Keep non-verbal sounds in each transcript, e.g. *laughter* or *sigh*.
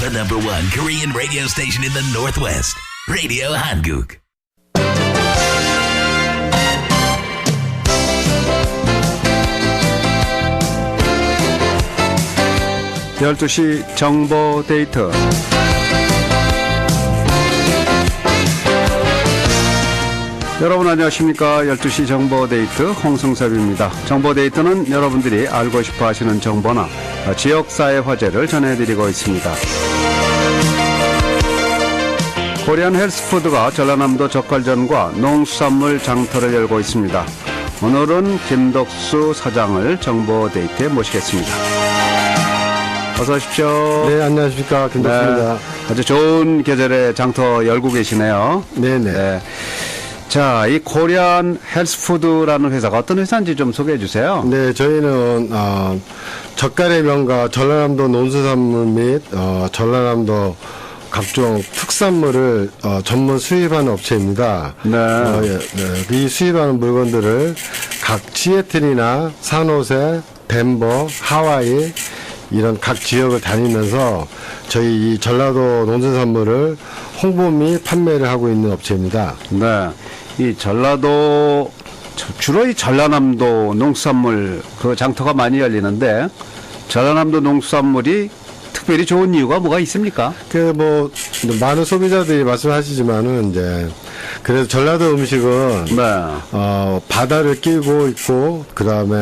The number one Korean radio station in the Northwest. Radio Hanguk. 열두 시 정보 데이트 여러분 안녕하십니까 12시 정보 데이트 홍승섭입니다. 정보 데이트는 여러분들이 알고 싶어 하시는 정보나 지역사회 화제를 전해드리고 있습니다. 코리안 헬스푸드가 전라남도 젓갈전과 농수산물 장터를 열고 있습니다. 오늘은 김덕수 사장을 정보 데이트에 모시겠습니다. 어서 오십시오. 네, 안녕하십니까. 김덕수입니다. 아주 좋은 계절에 장터 열고 계시네요. 네, 네. 네. 자, 이 코리안 헬스푸드라는 회사가 어떤 회사인지 좀 소개해 주세요. 네, 저희는 어, 젓갈의 명가 전라남도 논수산물 및 어, 전라남도 각종 특산물을 어, 전문 수입하는 업체입니다. 네. 어, 예, 네. 이 수입하는 물건들을 각 시애틀이나 산호세, 덴버, 하와이 이런 각 지역을 다니면서 저희 이 전라도 농수산물을 홍보 및 판매를 하고 있는 업체입니다. 네. 이 전라도 저- 주로 이 전라남도 농수산물 그 장터가 많이 열리는데 전라남도 농수산물이 특별히 좋은 이유가 뭐가 있습니까? 그 뭐 많은 소비자들이 말씀하시지만은 이제 그래서 전라도 음식은 네. 어 바다를 끼고 있고 그다음에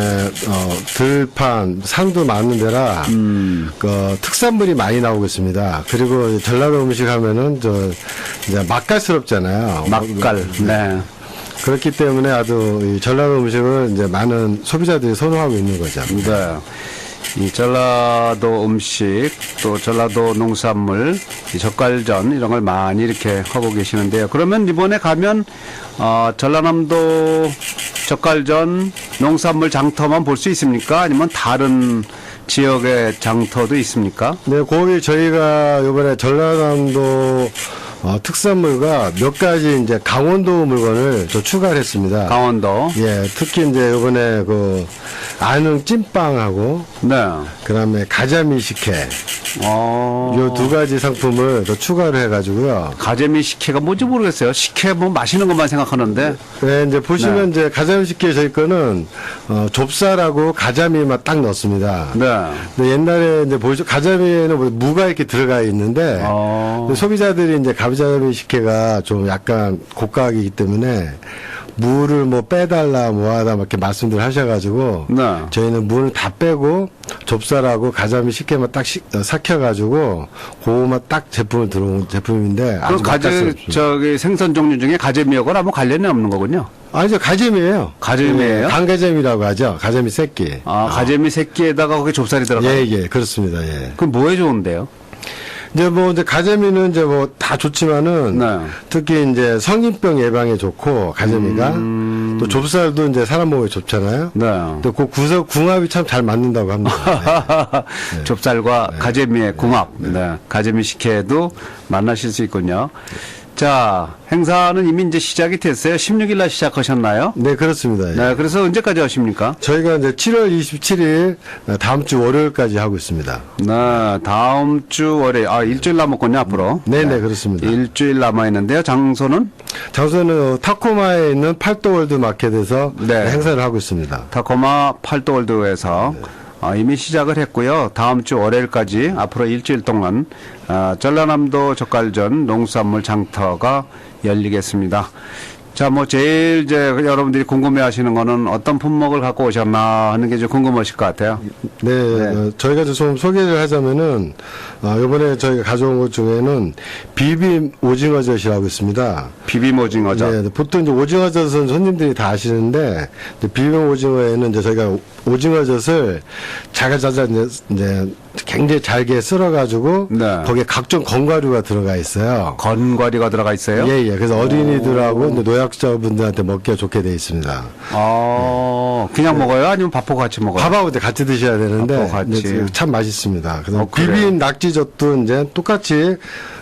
어 들판 산도 많은 데라 음. 그 특산물이 많이 나오고 있습니다. 그리고 전라도 음식 하면은 저 이제 맛깔스럽잖아요. 맛깔. 네. 그렇기 때문에 아주 이 전라도 음식을 이제 많은 소비자들이 선호하고 있는 거죠. 네. 이 전라도 음식 또 전라도 농산물 이 젓갈전 이런 걸 많이 이렇게 하고 계시는데요. 그러면 이번에 가면 어, 전라남도 젓갈전 농산물 장터만 볼 수 있습니까? 아니면 다른 지역의 장터도 있습니까? 네, 거기 저희가 이번에 전라남도 어, 특산물과 몇 가지 이제 강원도 물건을 또 추가를 했습니다. 강원도. 예, 특히 이제 이번에 그 안흥 찐빵하고 네. 그다음에 가자미 식혜 어. 요두 가지 상품을 더 추가를 해 가지고요. 가재미 식혜가 뭔지 모르겠어요. 식혜 뭐 맛있는 것만 생각하는데. 네, 이제 보시면 네. 이제 가자미 식혜 저희 거는 어, 좁쌀하고 가자미만 딱 넣습니다. 네. 근데 옛날에 이제 보시 가자미에는 뭐 무가 이렇게 들어가 있는데 어. 소비자들이 이제 가 자미 식혜가 좀 약간 고가이기 때문에 무를 뭐 빼달라 뭐하다 막 이렇게 말씀들 하셔가지고 네. 저희는 무를 다 빼고 좁쌀하고 가자미 식혜만 딱 식- 어, 삭혀가지고 그거만 딱 제품을 들어온 제품인데 그 아주 가재. 저기 생선 종류 중에 가재미하고는 아무 관련이 없는 거군요. 아니죠 가재미예요. 가재미예요? 네, 간가재미라고 하죠. 가재미 새끼. 아, 가재미 새끼에다가 거기 좁쌀이 들어가. 예, 예, 그렇습니다. 예. 그럼 뭐에 좋은데요? 이제 뭐 이제 가재미는 이제 뭐 다 좋지만은 네. 특히 이제 성인병 예방에 좋고 가재미가 또 좁쌀도 이제 사람 몸에 좋잖아요. 네. 또그 구석 궁합이 참 잘 맞는다고 합니다. *laughs* 좁쌀과 가재미의 궁합. 네. 가재미 식혜도 만나실 수 있군요. 자, 행사는 이미 이제 시작이 됐어요. 16일 날 시작하셨나요? 네, 그렇습니다. 예. 네. 그래서 언제까지 하십니까? 저희가 이제 7월 27일 다음 주 월요일까지 하고 있습니다. 네. 다음 주 월요일. 아, 일주일 남았군요, 앞으로. 네, 네, 그렇습니다. 일주일 남아 있는데요. 장소는 장소는 타코마에 있는 팔도월드 마켓에서 네. 행사를 하고 있습니다. 타코마 팔도월드에서 어, 이미 시작을 했고요. 다음 주 월요일까지 앞으로 일주일 동안 어, 전라남도 젓갈전 농수산물 장터가 열리겠습니다. 자, 뭐 제일 이제 여러분들이 궁금해하시는 거는 어떤 품목을 갖고 오셨나 하는 게 좀 궁금하실 것 같아요. 네, 어, 저희가 좀 소개를 하자면은 어, 이번에 저희가 가져온 것 중에는 비빔 오징어젓이라고 있습니다. 비빔 오징어죠. 네, 보통 이제 오징어젓은 손님들이 다 아시는데 비빔 오징어에는 이제 저희가 오징어젓을 자가자자 이제, 이제 굉장히 잘게 썰어가지고 네. 거기에 각종 건과류가 들어가 있어요. 건과리가 들어가 있어요. 예, 예. 그래서 어린이들하고 노약자분들한테 먹기가 좋게 돼 있습니다. 어, 그냥 먹어요? 아니면 밥하고 같이 먹어요? 밥하고 같이 드셔야 되는데 같이. 이제 참 맛있습니다. 그래서 어? 비빔 낙지 젓도 이제 똑같이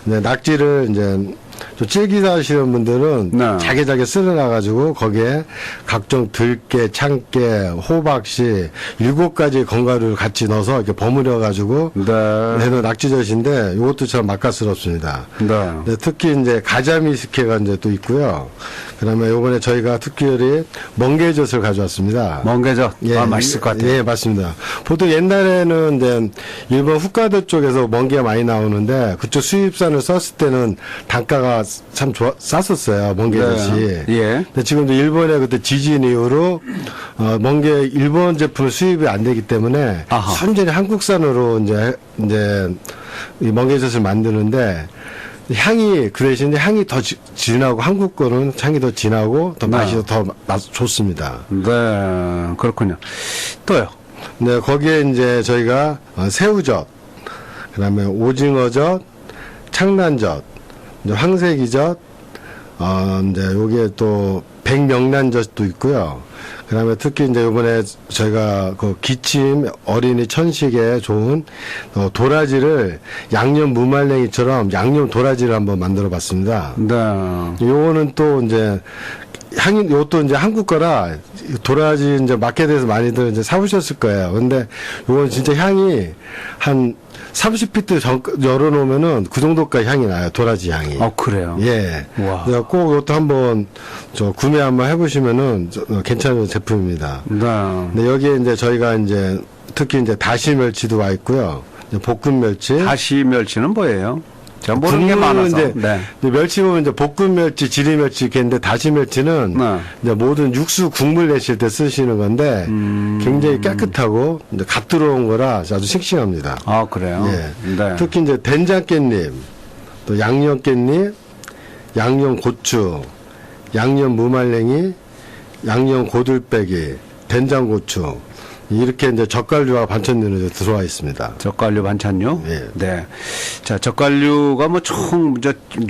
이제 낙지를 이제 좀 찔기다 하시는 분들은 네. 자게자게 쓸어놔가지고 거기에 각종 들깨, 참깨, 호박씨 일곱 가지 건가루를 같이 넣어서 이렇게 버무려가지고 네. 해놓은 낙지젓인데 이것도 참 맛깔스럽습니다. 네. 네, 특히 이제 가자미 스케가 이제 또 있고요. 그다음에 요번에 저희가 특별히 멍게젓을 가져왔습니다. 멍게젓. 아, 맛있을 것 같아요. 예, 맞습니다. 보통 옛날에는 이제 일본 홋카이도 쪽에서 멍게가 많이 나오는데 그쪽 수입산을 썼을 때는 단가가 참 좋아, 쌌었어요. 멍게젓이. 네. 예. 근데 지금도 일본의 그때 지진 이후로 어, 멍게 일본 제품 수입이 안 되기 때문에 아하. 순전히 한국산으로 이제 이제 이 멍게젓을 만드는데 향이 그 대신에 향이 더 지- 진하고 한국 거는 향이 더 진하고 더 네. 맛이 더 맛, 좋습니다. 네, 그렇군요. 또요. 네, 거기에 이제 저희가 어, 새우젓, 그다음에 오징어젓, 창란젓, 황새기젓, 어, 이제 여기에 또 백명란젓도 있고요. 그다음에 특히 이제 이번에 저희가 그 기침 어린이 천식에 좋은 어, 도라지를 양념 무말랭이처럼 양념 도라지를 한번 만들어봤습니다. 네. 요거는 또 이제 향이 요것도 이제 한국 거라 도라지 이제 마켓에서 많이들 이제 사보셨을 거예요. 근데 요건 진짜 향이 한 30피트 전 열어놓으면은 그 정도까지 향이 나요. 도라지 향이. 어, 그래요. 예. 와. 꼭 이것도 한번 저 구매 한번 해보시면은 저- 어, 괜찮은 제품입니다. 네. 근데 여기에 이제 저희가 이제 특히 이제 다시 멸치도 와 있고요. 볶음 멸치. 다시 멸치는 뭐예요? 제가 모르는 게 많아서. 이제, 네. 이제 멸치 보면 이제 볶음 멸치, 지리 멸치 이렇게 있는데 다시 멸치는 네. 이제 모든 육수 국물 내실 때 쓰시는 건데 음. 굉장히 깨끗하고 이제 갓 들어온 거라 아주 싱싱합니다. 아, 그래요? 예. 네. 특히 이제 된장 깻잎, 또 양념 깻잎, 양념 고추, 양념 무말랭이, 양념 고들빼기, 된장 고추 이렇게 이제 젓갈류와 반찬류로 이제 들어와 있습니다. 젓갈류 반찬류? 예. 네. 자, 젓갈류가 뭐총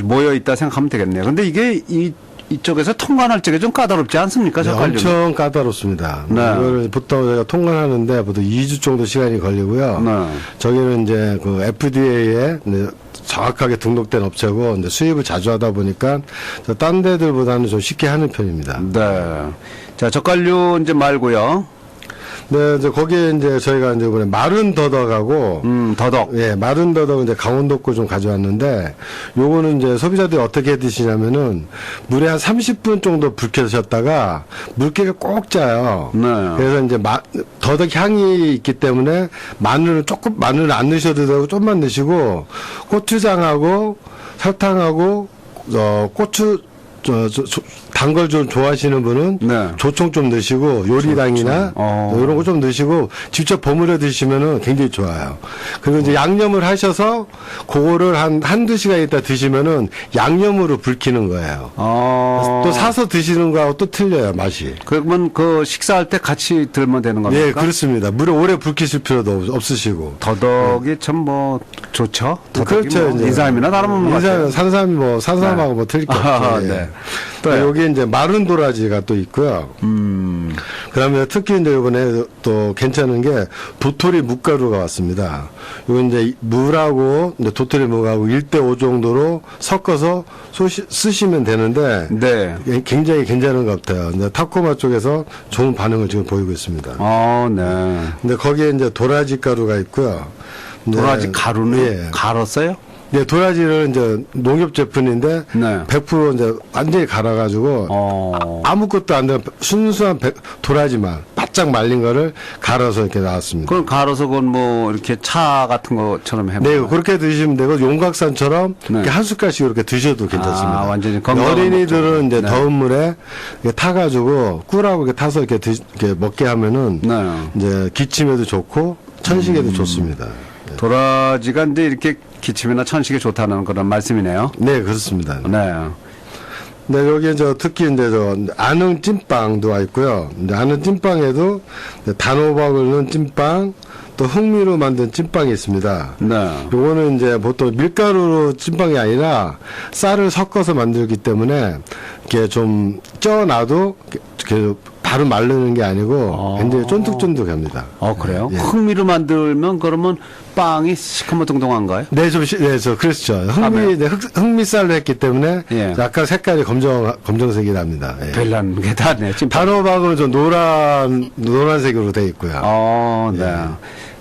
모여 있다 생각하면 되겠네요. 근데 이게 이, 이쪽에서 통관할 적에 좀 까다롭지 않습니까? 네, 젓갈류. 엄청 까다롭습니다. 네. 이거를 보통 저희가 통관하는데 보통 2주 정도 시간이 걸리고요. 네. 저기는 이제 그 FDA에 정확하게 등록된 업체고 이제 수입을 자주 하다 보니까 저딴 데들보다는 좀 쉽게 하는 편입니다. 네. 자, 젓갈류 이제 말고요. 네, 이제 거기에 이제 저희가 이제 이번에 마른 더덕하고 음, 더덕. 예, 마른 더덕 이제 강원도 거 좀 가져왔는데 요거는 이제 소비자들이 어떻게 드시냐면은 물에 한 30분 정도 불켜셨다가 물기가 꼭 짜요. 네. 그래서 이제 마, 더덕 향이 있기 때문에 마늘을 조금 마늘을 안 넣으셔도 되고 좀만 넣으시고 고추장하고 설탕하고 어 고추 단걸 좀 좋아하시는 분은 네. 조청 좀 넣으시고 요리당이나 어. 이런 거 좀 넣으시고 직접 버무려 드시면은 굉장히 좋아요. 그리고 이제 양념을 하셔서 그거를 한 한두 시간 있다 드시면은 양념으로 불키는 거예요. 어. 또 사서 드시는 거하고 또 틀려요, 맛이. 그러면 그 식사할 때 같이 들면 되는 겁니까? 예, 그렇습니다. 물에 오래 불키실 필요도 없- 없으시고. 더덕이 참뭐 좋죠. 더덕이 그렇죠. 뭐 인삼이나 것 같아요. 인삼, 산삼이 뭐, 산삼하고 뭐 틀릴 게 없죠. *laughs* 아, 예. 네. 또 여기 이제 마른 도라지가 또 있고요. 음. 그 다음에 특히 이제 이번에 또 괜찮은 게 도토리 묵가루가 왔습니다. 이거 이제 물하고 이제 도토리 묵하고 1대5 정도로 섞어서 소시, 쓰시면 되는데 네. 예, 굉장히 괜찮은 것 같아요. 이제 타코마 쪽에서 좋은 반응을 지금 보이고 있습니다. 어, 네. 근데 거기에 이제 도라지 가루가 있고요. 네. 도라지 가루는 예. 갈았어요? 네, 도라지를 이제 농협 제품인데 네. 100% 이제 완전히 갈아가지고 어. 아무것도 안 되는 순수한 백- 도라지만 바짝 말린 거를 갈아서 이렇게 나왔습니다. 그걸 갈아서 그건 뭐 이렇게 차 같은 것처럼 해 네, 그렇게 드시면 되고 용각산처럼 네. 이렇게 한 숟갈씩 이렇게 드셔도 괜찮습니다. 아, 완전히 어린이들은. 이제 네. 더운 물에 타가지고 꿀하고 이렇게 타서 이렇게, 드, 이렇게 먹게 하면은 네. 이제 기침에도 좋고 천식에도 좋습니다. 도라지가 이제 이렇게 기침이나 천식에 좋다는 그런 말씀이네요. 네, 그렇습니다. 네. 네, 여기 저 특히 이제 저 아능 찐빵도 와 있고요. 아능 찐빵에도 단호박을 넣은 찐빵, 또 흑미로 만든 찐빵이 있습니다. 네. 요거는 이제 보통 밀가루로 찐빵이 아니라 쌀을 섞어서 만들기 때문에 이렇게 좀 쪄놔도 이렇게 바로 마르는 게 아니고 아. 굉장히 쫀득쫀득합니다. 어, 그래요? 예. 흑미로 만들면 그러면 빵이 시커멓동동한가요? 네, 좀, 시- 네, 저, 그렇죠. 아, 흑미, 그래요? 네, 흑, 흑미쌀로 했기 때문에 예. 약간 색깔이 검정, 검정색이 납니다. 예. 별난 게 다네. 지금 단호박은 좀 노란, 노란색으로 돼 있고요. 어, 네. 예.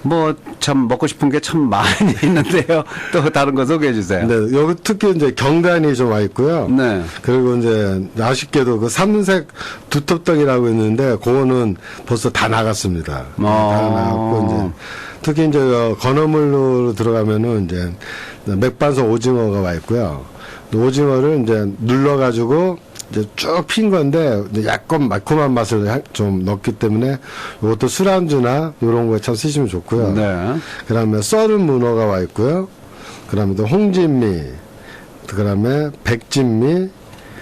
뭐참 먹고 싶은 게 참 많이 *laughs* 있는데요. 또 다른 거 소개해 주세요. 네, 여기 특히 이제 경단이 좀 와 있고요. 네. 그리고 이제 아쉽게도 그 삼색 두텁떡이라고 있는데 그거는 벌써 다 나갔습니다. 다 어. 나갔고 이제 특히 이제 어, 건어물로 들어가면은 이제 맥반석 오징어가 와 있고요. 오징어를 이제 눌러 가지고 이제 쭉 핀 건데 약간 매콤한 맛을 하- 좀 넣기 때문에 이것도 술안주나 이런 거에 참 쓰시면 좋고요. 네. 그다음에 썰은 문어가 와 있고요. 그다음에 또 홍진미, 그다음에 백진미,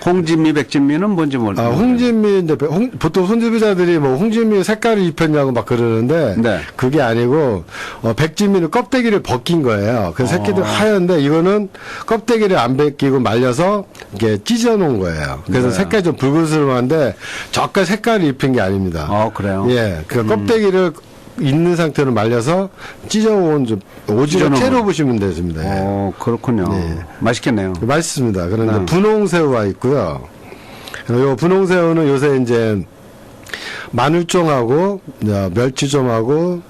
홍진미, 백진미는 뭔지 모르 아, 홍진미, 이제 배- 홍- 보통 손질자들이 뭐 홍진미 색깔을 입혔냐고 막 그러는데 네. 그게 아니고 어, 백진미는 껍데기를 벗긴 거예요. 그 새끼들 아. 하얀데 이거는 껍데기를 안 벗기고 말려서 이게 찢어 놓은 거예요. 그래서 네. 색깔이 좀 붉은스러운데 저까 색깔을 입힌 게 아닙니다. 어, 그래요? 예, 그 껍데기를 있는 상태로 말려서 찢어온 좀 오징어 찢어놓은 채로 거. 보시면 되십니다. 예. 어, 그렇군요. 네. 맛있겠네요. 맛있습니다. 그런데 네. 분홍새우가 있고요. 요 분홍새우는 요새 이제 마늘종하고 멸치종하고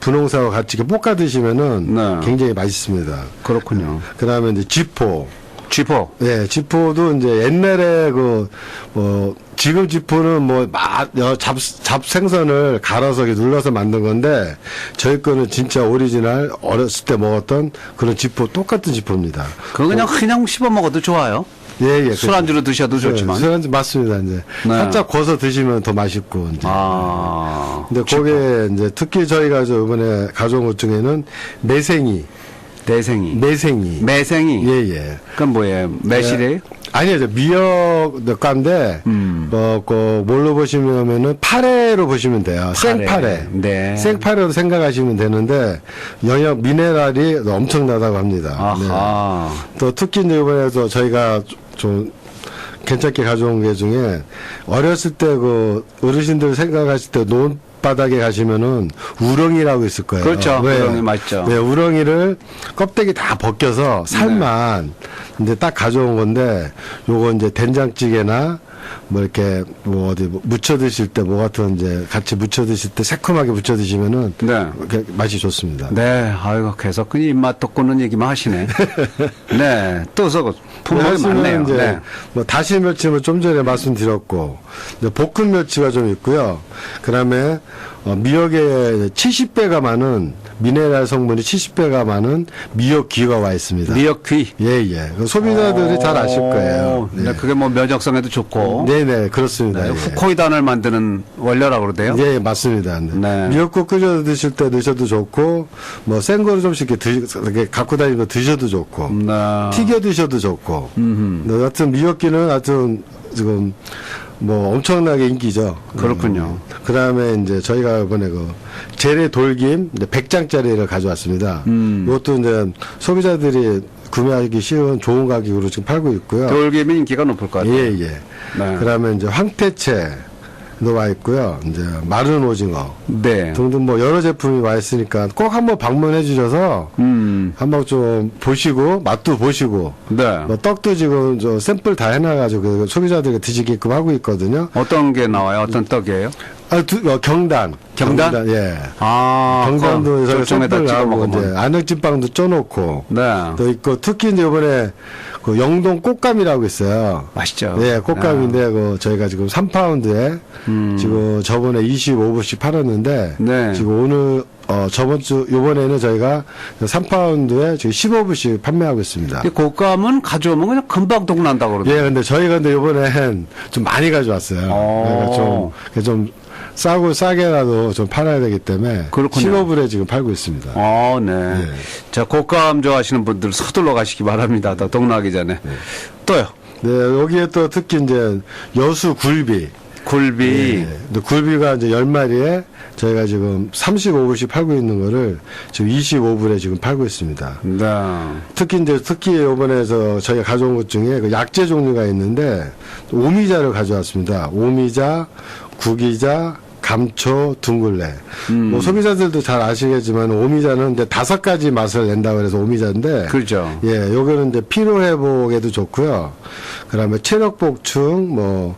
분홍새우 같이 볶아 드시면은 네. 굉장히 맛있습니다. 그렇군요. 그다음에 이제 쥐포. 쥐포. 예, 지포도 이제 옛날에 그, 뭐, 지금 지포는 뭐, 마, 여- 잡, 잡 생선을 갈아서 눌러서 만든 건데, 저희 거는 진짜 오리지널 어렸을 때 먹었던 그런 지포, 똑같은 지포입니다. 그거 그냥 그냥 씹어 먹어도 좋아요. 예, 예. 술안주로 드셔도 그렇죠. 좋지만. 예, 술안주 맞습니다, 이제. 네. 살짝 구워서 드시면 더 맛있고, 이제. 아. 근데 거기에 이제 특히 저희가 저 이번에 가져온 것 중에는 매생이, 대생이. 매생이. 매생이. 예, 예. 그건 뭐예요? 매실이에요? 아니요, 저 미역 넛가인데, 음. 뭐, 그, 뭘로 보시면은, 파래로 보시면 돼요. 파래. 생파래. 네. 생파래로 생각하시면 되는데, 영역 미네랄이 엄청나다고 합니다. 네. 또 특히 이번에도 저희가 좀 괜찮게 가져온 게 중에, 어렸을 때 그, 어르신들 생각하실 때 논 바닥에 가시면은, 우렁이라고 있을 거예요. 그렇죠. 우렁이 맛있죠. 네, 우렁이를 껍데기 다 벗겨서 살만 이제 딱 가져온 건데 요거 이제 된장찌개나 뭐 이렇게 뭐 어디 뭐 무쳐 드실 때 뭐 같은 이제 같이 무쳐 드실 때 새콤하게 무쳐 드시면은 네. 맛이 좋습니다. 네, 아이고 계속 그 입맛 돋구는 얘기만 하시네. *laughs* 네, 또서 하시면 많네요. 이제 네. 뭐 다시 멸치는 좀 전에 말씀드렸고 볶은 멸치가 좀 있고요. 그다음에 어, 미역에 70배가 많은 미네랄 성분이 70배가 많은 미역귀가 와 있습니다. 미역귀. 예예. 그 소비자들이 잘 아실 거예요. 네, 그게 뭐 면역성에도 좋고. 네네 그렇습니다. 네, 예. 후코이단을 만드는 원료라고 그러대요. 예, 맞습니다. 네. 네. 미역국 끓여 드실 때 드셔도 좋고, 뭐, 생 거를 좀씩 이렇게, 드, 이렇게 갖고 다니는 거 드셔도 좋고, 네. 튀겨 드셔도 좋고, 네, 하여튼 미역기는 하여튼 지금 뭐 엄청나게 인기죠. 그렇군요. 그 다음에 이제 저희가 이번에 그 재래 돌김 이제 100장짜리를 가져왔습니다. 음. 이것도 이제 소비자들이 구매하기 쉬운 좋은 가격으로 지금 팔고 있고요. 돌김이 인기가 높을 것 같아요. 예, 예. 네. 그 다음에 이제 황태채 도와 있고요. 이제 마른 오징어 네. 등등 뭐 여러 제품이 와 있으니까 꼭 한번 방문해 주셔서 음. 한번 좀 보시고 맛도 보시고 네. 뭐 떡도 지금 저 샘플 다 해놔가지고 그 소비자들에게 드시게끔 하고 있거든요. 어떤 게 나와요? 어떤 떡이에요? 아, 두, 어, 경단. 경단? 예. 아, 경단도 쪽에다 샘플 찍어 먹으면. 안녕찐빵도 쪄놓고 네. 또 있고 특히 이제 이번에 그 영동 꽃감이라고 있어요. 맛있죠. 예, 꽃감인데 그 저희가 지금 3파운드에 지금 저번에 25불씩 팔았는데 네. 지금 오늘 어 저번 주 요번에는 저희가 3파운드에 지금 15불씩 판매하고 있습니다. 이 곶감은 가져오면 그냥 금방 동난다고 그러더라고요. 예, 근데 저희가 근데 요번엔 좀 많이 가져왔어요. 어. 그러니까 좀, 그좀 싸고 싸게라도 좀 팔아야 되기 때문에 그렇군요. 15불에 지금 팔고 있습니다. 아, 네. 자, 곶감 좋아하시는 분들 서둘러 가시기 바랍니다. 더 동나기 전에. 또요. 네, 여기에 또 특히 이제 여수 굴비. 굴비. 예. 근데 굴비가 이제 10마리에 저희가 지금 35불씩 팔고 있는 거를 지금 25불에 지금 팔고 있습니다. 네. 특히 이제 특히 이번에서 저희가 가져온 것 중에 그 약재 종류가 있는데 오미자를 가져왔습니다. 오미자, 구기자, 감초, 둥글레. 음. 뭐 소비자들도 잘 아시겠지만 오미자는 이제 다섯 가지 맛을 낸다 그래서 오미자인데 그렇죠. 예, 요거는 이제 피로 회복에도 좋고요. 그다음에 체력 복충, 뭐,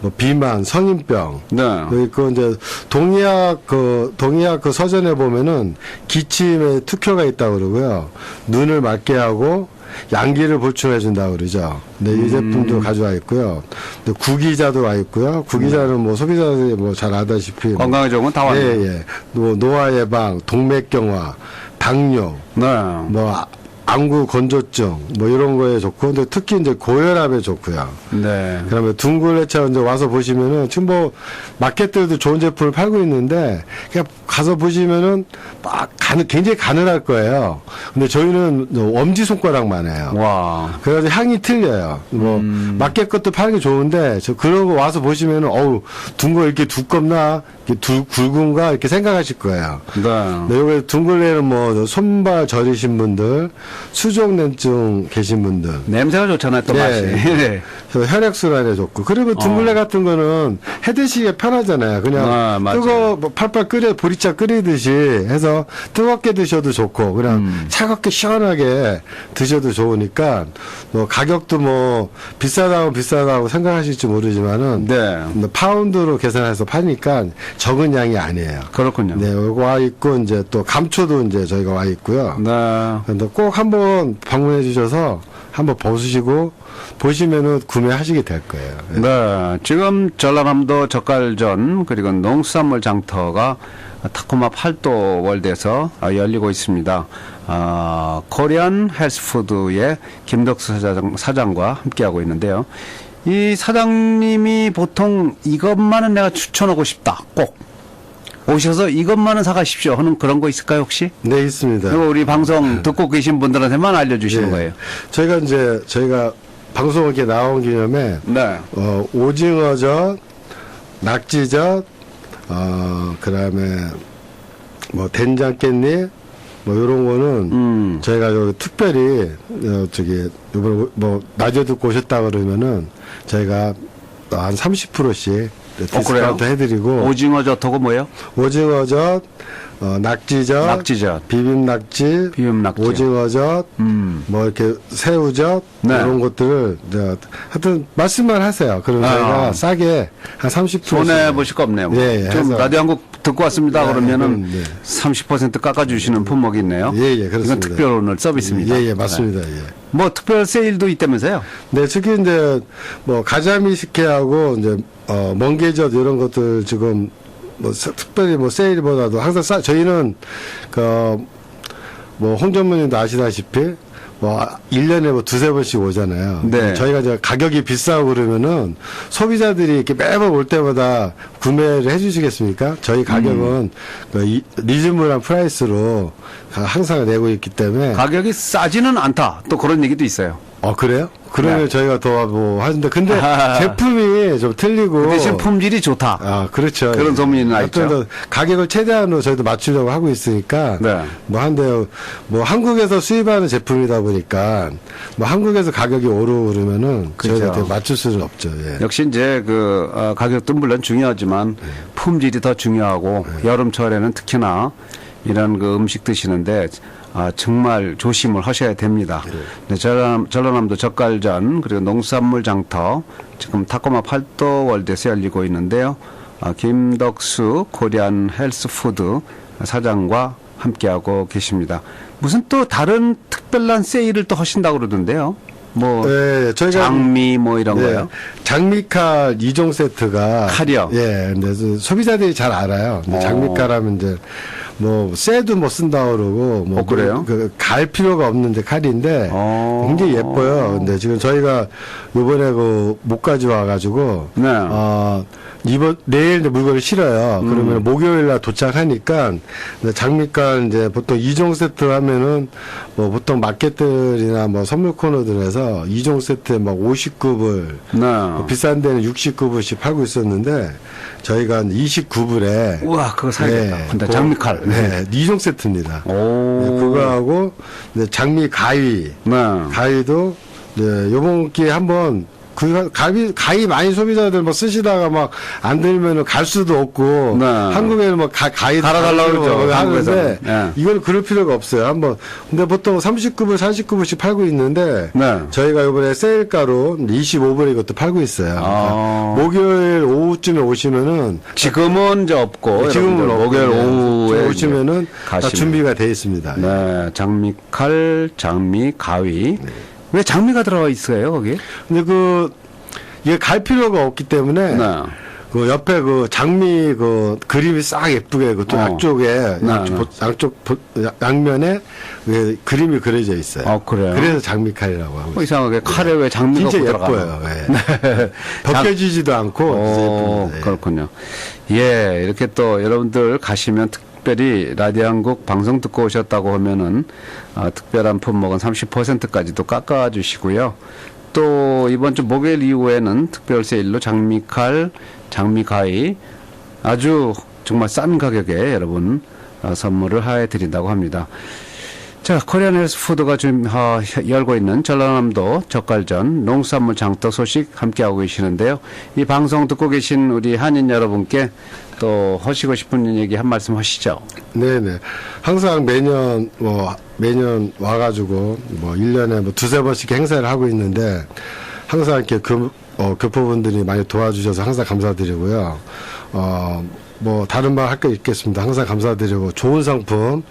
뭐 비만, 성인병. 네. 여기 그 이제 동의학 그 동의학 그 서전에 보면은 기침에 특효가 있다고 그러고요. 눈을 맑게 하고 양기를 보충해 준다 고 그러죠. 네, 이 제품도 가져와 있고요. 근데 구기자도 와 있고요. 구기자는 뭐 소비자들이 뭐 잘 아다시피 뭐 건강에 좋은 건다 왔네요. 예, 예. 뭐 노화 예방, 동맥 경화, 당뇨, 네. 뭐 아- 안구 건조증 뭐 이런 거에 좋고 근데 특히 이제 고혈압에 좋고요. 네. 그다음에 둥글레차 이제 와서 보시면은 지금 뭐 마켓들도 좋은 제품을 팔고 있는데 그냥 가서 보시면은 막 가늘 굉장히 가늘할 거예요. 근데 저희는 엄지 손가락만 해요. 와. 그래서 향이 틀려요. 뭐 마켓 것도 파는 게 좋은데 저 그런 거 와서 보시면은 어우 둥거 이렇게 두껍나 이렇게 두, 굵은가 이렇게 생각하실 거예요. 네. 네, 여기 둥글레는 뭐 손발 저리신 분들, 수족냉증 계신 분들, 냄새가 좋잖아요, 또 네. 맛이. *laughs* 네. 그래서 혈액순환에 좋고 그리고 둥글레 어. 같은 거는 해 드시기 편하잖아요. 그냥 아. 뜨거 뭐 팔팔 끓여 보리차 끓이듯이 해서 뜨겁게 드셔도 좋고 그냥 음. 차갑게 시원하게 드셔도 좋으니까 뭐 가격도 뭐 비싸다고 비싸다고 생각하실지 모르지만은 네. 뭐 파운드로 계산해서 파니까 적은 양이 아니에요. 그렇군요. 네, 여기 와 있고 이제 또 감초도 이제 저희가 와 있고요. 네. 근데 꼭한 번 방문해 주셔서 한번 보시고 보시면은 구매하시게 될 거예요. 네, 지금 전라남도 젓갈전 그리고 농수산물 장터가 타코마 팔도 월드에서 아, 열리고 있습니다. 아, 코리안 헬스푸드의 김덕수 사장, 사장과 함께하고 있는데요. 이 사장님이 보통 이것만은 내가 추천하고 싶다. 꼭 오셔서 이것만은 사가십시오 하는 그런 거 있을까요 혹시? 네, 있습니다. 그리고 우리 방송 듣고 계신 분들한테만 알려주시는 예. 거예요. 저희가 이제 저희가 방송 이렇게 나온 기념에 네. 어, 오징어젓, 낙지젓, 어, 그다음에 뭐 된장깻잎 뭐 이런 거는 음. 저희가 여기 특별히 어, 저기 이번에 뭐 낮에 듣고 오셨다 그러면은 저희가 한 30%씩 디스카운트 해드리고 오징어젓하고 뭐예요? 오징어젓, 어, 낙지젓, 낙지젓. 비빔낙지, 비빔낙지. 오징어젓, 음. 뭐 이렇게 새우젓 네. 이런 것들을 이제 하여튼 말씀만 하세요. 그럼 아. 저희가 싸게 한 30% 손해 보실 거 없네요. 예, 예, 좀. 라디오 한국 듣고 왔습니다. 네, 그러면은 네. 30% 깎아주시는 품목이 있네요. 예, 예, 그렇습니다. 이건 특별 오늘 서비스입니다. 예, 예, 맞습니다. 네. 예. 뭐 특별 세일도 있다면서요? 네, 특히 이제 뭐 가자미 식혜하고 이제 어 멍게젓 이런 것들 지금 뭐 사- 특별히 뭐 세일보다도 항상 싸 저희는 그 뭐 홍전무님도 아시다시피 뭐 1년에 뭐 두세 번씩 오잖아요. 네. 저희가 이제 가격이 비싸고 그러면은 소비자들이 이렇게 매번 올 때마다 구매를 해 주시겠습니까? 저희 가격은 그 이- 리즈너블한 프라이스로 항상 내고 있기 때문에 가격이 싸지는 않다. 또 그런 얘기도 있어요. 어 그래요? 그러면 네. 저희가 더 뭐 하는데 근데. 제품이 좀 틀리고 그 대신 품질이 좋다. 아 그렇죠 그런 소문이 나 있죠. 더 가격을 최대한으로 저희도 맞추려고 하고 있으니까 네. 뭐 한데 뭐 한국에서 수입하는 제품이다 보니까 뭐 한국에서 가격이 저희가 그렇죠. 되게 맞출 수는 없죠 예. 역시 이제 그 어, 가격도 물론 중요하지만 네. 품질이 더 중요하고 여름철에는 특히나 이런 그 음식 드시는데 아, 정말 조심을 하셔야 됩니다. 네, 전남, 전라남도 젓갈전 그리고 농산물 장터 지금 타코마 팔도 월드에서 열리고 있는데요. 아, 김덕수 코리안 헬스푸드 사장과 함께하고 계십니다. 무슨 또 다른 특별한 세일을 또 하신다고 그러던데요. 뭐 예, 저희가 장미 뭐 이런 예, 거요. 장미칼 2종 세트가 칼이요? 예, 근데 그 소비자들이 잘 알아요. 어. 장미칼하면 이제 뭐 쇠도 뭐 쓴다 그러고 뭐 어, 그래요? 그, 갈 필요가 없는데 칼인데 어. 굉장히 예뻐요. 근데 지금 저희가 요번에 그못 가져와 가지고 네. 어 이번 내일 이제 물건을 실어요. 음. 그러면 목요일 날 도착하니까 이제 장미칼 이제 보통 2종 세트 하면은 뭐 보통 마켓들이나 뭐 선물 코너들에서 2종 세트에 막 59불 네. 뭐 비싼 데는 69불씩 팔고 있었는데 저희가 29불에 우와, 그거 사야겠다. 근데 그- 장미칼. 네, 2종 세트입니다. 오. 네, 그거하고 이제 장미 가위 네. 가위도 네, 요번 기회에 한번 그 가위 가위 많이 소비자들 뭐 쓰시다가 막 안 들면은 갈 수도 없고 네. 한국에는 뭐 가, 가위 갈아달라고 그러죠, 하는데. 예. 이건 그럴 필요가 없어요. 한번 근데 보통 39불, 49불씩 팔고 있는데 네. 저희가 이번에 세일가로 25불에 이것도 팔고 있어요. 아. 그러니까 목요일 오후쯤에 오시면은 지금은 이제 없고 지금은 여러분들 목요일 없고, 네. 오후에 오시면은 다. 준비가 돼 있습니다. 네, 장미칼, 장미 가위. 네. 왜 장미가 들어가 있어요 거기? 근데 그 이게 갈 필요가 없기 때문에 네. 그 옆에 그 장미 그 그림이 싹 예쁘게 그또 어. 양쪽에 네, 양쪽, 네. 보- 양쪽 보- 양면에 그 그림이 그려져 있어요. 어, 그래요? 그래서 장미 칼이라고 하고 뭐 이상하게 칼에 왜 장미가 진짜 들어가? 예뻐요. 예. *laughs* 벗겨지지도 않고 진짜 오, 예쁩니다. 예. 그렇군요. 예, 이렇게 또 여러분들 가시면 특 별히 라디오 한국 방송 듣고 오셨다고 하면은 어, 특별한 품목은 30%까지도 깎아 주시고요. 또 이번 주 목요일 이후에는 특별 세일로 장미칼, 장미가위 아주 정말 싼 가격에 여러분 어, 선물을 해 드린다고 합니다. 자, 코리안 헬스푸드가 지금 어, 열고 있는 전라남도 젓갈전 농수산물 장터 소식 함께하고 계시는데요. 이 방송 듣고 계신 우리 한인 여러분께 또 하시고 싶은 얘기 한 말씀 하시죠. 네네. 항상 매년 뭐 매년 와가지고 뭐 1년에 뭐 두세 번씩 행사를 하고 있는데 항상 이렇게 그, 어, 교포분들이 많이 도와주셔서 항상 감사드리고요. 어, 뭐 다른 말 할 거 있겠습니다. 항상 감사드리고 좋은 상품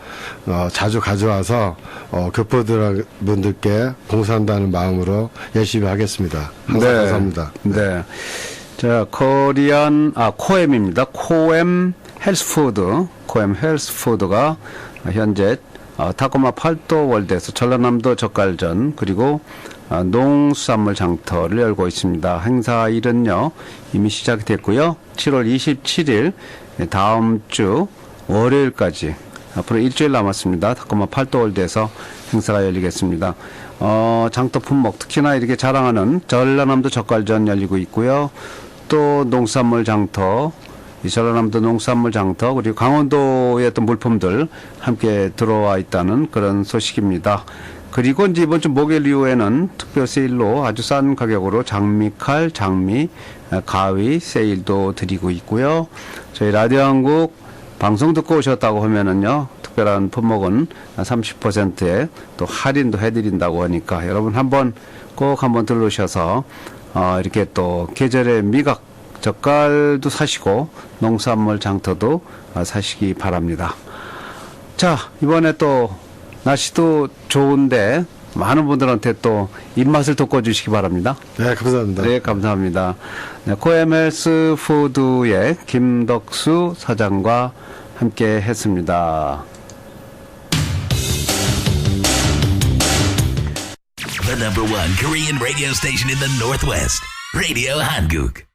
어, 자주 가져와서 어, 교포들 분들께 봉사한다는 마음으로 열심히 하겠습니다. 항상 감사합니다. 네. 자, 코리안, 아, 코엠입니다. 코엠 헬스푸드. 코엠 헬스푸드가 현재 어, 타코마 팔도 월드에서 전라남도 젓갈전 그리고 어, 농수산물 장터를 열고 있습니다. 행사일은요 이미 시작이 됐고요. 7월 27일 다음 주 월요일까지 앞으로 일주일 남았습니다. 타코마 팔도 월드에서 행사가 열리겠습니다. 어, 장터 품목 특히나 이렇게 자랑하는 전라남도 젓갈전 열리고 있고요. 또 농산물 장터 이 전라남도 농산물 장터 그리고 강원도의 어떤 물품들 함께 들어와 있다는 그런 소식입니다. 그리고 이제 이번 주 목요일 이후에는 특별 세일로 아주 싼 가격으로 장미칼, 장미, 아, 가위 세일도 드리고 있고요. 저희 라디오 한국 방송 듣고 오셨다고 하면은요 특별한 품목은 30%에 또 할인도 해드린다고 하니까 여러분 한번 꼭 한번 들르셔서 어, 이렇게 또 계절의 미각 젓갈도 사시고 농산물 장터도 어, 사시기 바랍니다. 자 이번에 또 날씨도 좋은데 많은 분들한테 또 입맛을 돋궈주시기 바랍니다. 네, 감사합니다. 네, 감사합니다. 네, 코에멜스 푸드의 김덕수 사장과 함께 했습니다. The number one Korean radio station in the Northwest. Radio Hanguk.